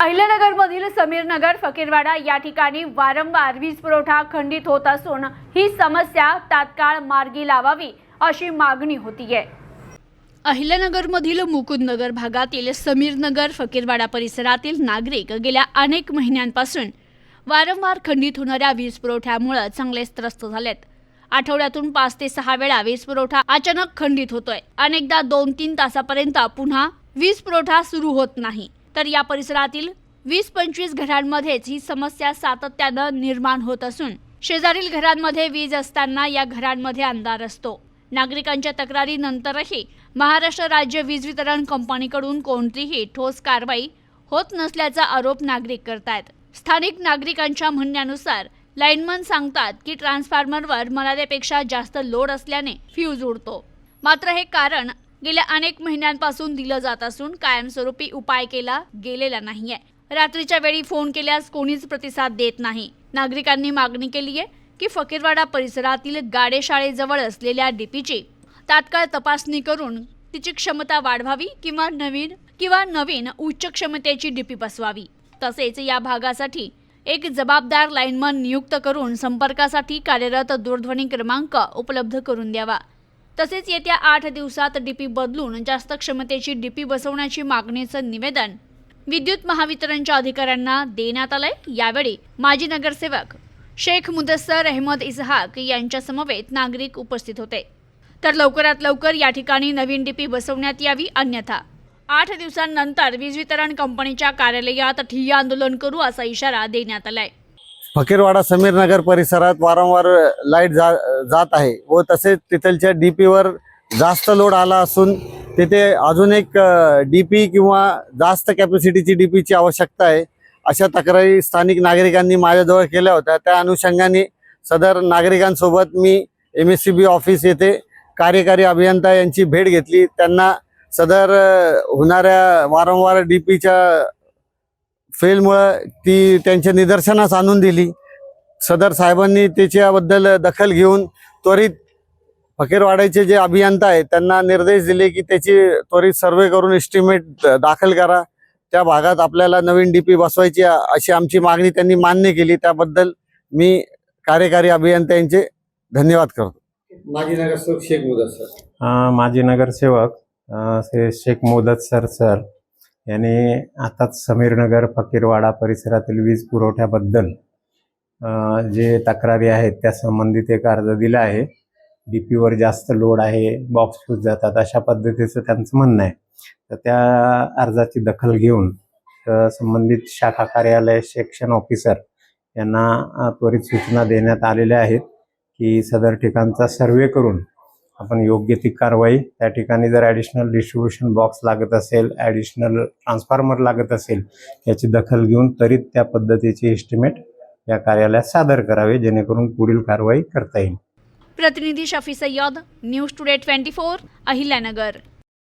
अहिल्यानगरमधील समीरनगर फकीरवाडा या ठिकाणी वारंवार वीज पुरवठा खंडित होत असून ही समस्या तात्काळ मार्गी लावावी अशी मागणी होतीये. अहिल्यानगरमधील मुकुंदनगर भागातील समीरनगर फकीरवाडा परिसरातील नागरिक गेल्या अनेक महिन्यांपासून वारंवार खंडित होणाऱ्या वीज पुरवठ्यामुळे चांगलेच त्रस्त झालेत. आठवड्यातून पाच ते सहा वेळा वीज पुरवठा अचानक खंडित होतोय. अनेकदा दोन तीन तासापर्यंत पुन्हा वीज पुरवठा सुरू होत नाही. तर या परिसरातील वीस पंचवीस घरांमध्येच ही समस्या सातत्यानं निर्माण होत असून शेजारील घरांमध्ये वीज असताना या घरांमध्ये अंधार असतो. नागरिकांच्या तक्रारीनंतरही महाराष्ट्र राज्य वीज वितरण कंपनीकडून कोणतीही ठोस कारवाई होत नसल्याचा आरोप नागरिक करतायत. स्थानिक नागरिकांच्या म्हणण्यानुसार लाईनमन सांगतात की ट्रान्सफॉर्मरवर मर्यादेपेक्षा जास्त लोड असल्याने फ्यूज उडतो. मात्र हे कारण गेल्या अनेक महिन्यांपासून दिलं जात असून कायमस्वरूपी उपाय केला गेलेला नाहीये. रात्रीच्या वेळी फोन केल्यास कोणीच प्रतिसाद देत नाही. नागरिकांनी मागणी केली आहे की फकीरवाडा परिसरातील गाडेशाळेजवळ असलेल्या डीपीची तात्काळ तपासणी करून तिची क्षमता वाढवावी किंवा नवीन किंवा नवीन उच्च क्षमतेची डीपी बसवावी. तसेच या भागासाठी एक जबाबदार लाईनमन नियुक्त करून संपर्कासाठी कार्यरत दूरध्वनी क्रमांक उपलब्ध करून द्यावा. तसेच येत्या आठ दिवसात डीपी बदलून जास्त क्षमतेची डीपी बसवण्याची मागणीचं निवेदन विद्युत महावितरणच्या अधिकाऱ्यांना देण्यात आलंय. यावेळी माजी नगरसेवक शेख मुदस्सर अहमद इसहाक यांच्यासमवेत नागरिक उपस्थित होते. तर लवकरात लवकर या ठिकाणी नवीन डीपी बसवण्यात यावी अन्यथा आठ दिवसांनंतर वीज वितरण कंपनीच्या कार्यालयात ठिय्या आंदोलन करू असा इशारा देण्यात आलाय. फकीरवाडा समीरनगर परिसरात वारंवार लाइट जा जात आहे व तसेच तिथलच्या डी पीवर जास्त लोड आला असून तिथे अजून एक डी पी किंवा जास्त कॅपॅसिटीची डी पीची आवश्यकता आहे. अशा तक्रारी स्थानिक नागरिकांनी माझ्याजवळ केल्या होत्या. त्या अनुषंगाने सदर नागरिकांसोबत मी M S C B office येथे कार्यकारी अभियंता यांची भेट घेतली. त्यांना सदर होणाऱ्या वारंवार डी पीच्या फेलमुळं ती त्यांच्या निदर्शनास आणून दिली. सदर साहेबांनी त्याच्याबद्दल दखल घेऊन त्वरित फकीरवाड्याचे जे अभियंता आहेत त्यांना निर्देश दिले की त्याची त्वरित सर्वे करून एस्टिमेट दाखल करा. त्या भागात आपल्याला नवीन डीपी बसवायची आहे, अशी आमची मागणी त्यांनी मान्य केली. त्याबद्दल मी कार्यकारी अभियंता यांचे धन्यवाद करतो. माजी नगरसेवक शेख मुदस्सर अ, माजी नगरसेवक शेख मोदत सर सर. याने आताच समीरनगर फकीरवाडा परिसरातील वीज पुरवठ्याबद्दल जे तक्रारी आहेत त्या संबंधित एक अर्ज दिला आहे. डी पीवर जास्त लोड आहे बॉक्स फ्यूज जातात अशा पद्धतीचं त्यांचं म्हणणं आहे. तर त्या अर्जाची दखल घेऊन संबंधित शाखा कार्यालय सेक्शन ऑफिसर यांना त्वरित सूचना देण्यात आलेल्या आहेत की सदर ठिकाणचा सर्वे करून आपण योग्य ती कारवाई त्या ठिकाणी जर ॲडिशनल डिस्ट्रीब्युशन बॉक्स लागत असेल ॲडिशनल ट्रान्सफॉर्मर लागत असेल याची दखल घेऊन त्वरित त्या पद्धतीचे एस्टिमेट या कार्यालयात सादर करावे जेणेकरून पुढील कारवाई करता येईल. प्रतिनिधी Shafi Sayyad news today twenty four Ahilyanagar.